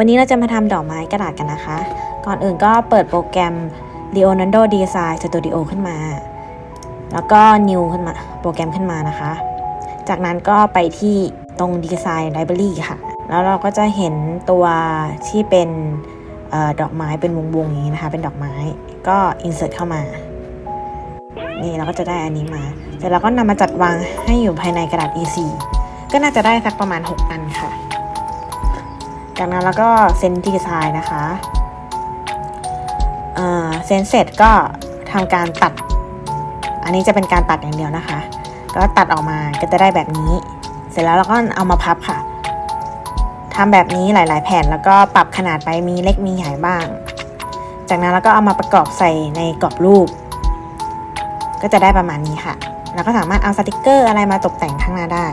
วันนี้เราจะมาทำดอกไม้กระดาษกันนะคะ ก่อนอื่นก็เปิดโปรแกรม Leonardo Design Studio ขึ้นมา แล้วก็ New ขึ้นมา โปรแกรมขึ้นมานะคะ จากนั้นก็ไปที่ตรง Design Library ค่ะ แล้วเราก็จะเห็นตัวที่เป็นออดอกไม้เป็นวงๆอย่างนี้นะคะ เป็นดอกไม้ ก็ insert เข้ามา นี่เราก็จะได้อันนี้มา เสร็จแล้วก็นำมาจัดวางให้อยู่ภายในกระดาษ A4 ก็น่าจะได้สักประมาณ 6 อันค่ะ จากนั้นเราก็เซนดีไซน์นะคะเอ่อเซนเสร็จก็ทำการตัด อันนี้จะเป็นการตัดอย่างเดียวนะคะ ก็ตัดออกมาก็จะได้แบบนี้ เสร็จแล้วเราก็เอามาพับค่ะทำแบบนี้หลาย ๆ แผ่นแล้วก็ปรับขนาดไปมีเล็กมีใหญ่บ้าง จากนั้นเราก็เอามาประกอบใส่ในกรอบรูป ก็จะได้ประมาณนี้ค่ะแล้วก็สามารถเอาสติกเกอร์อะไรมาตกแต่งข้างหน้าได้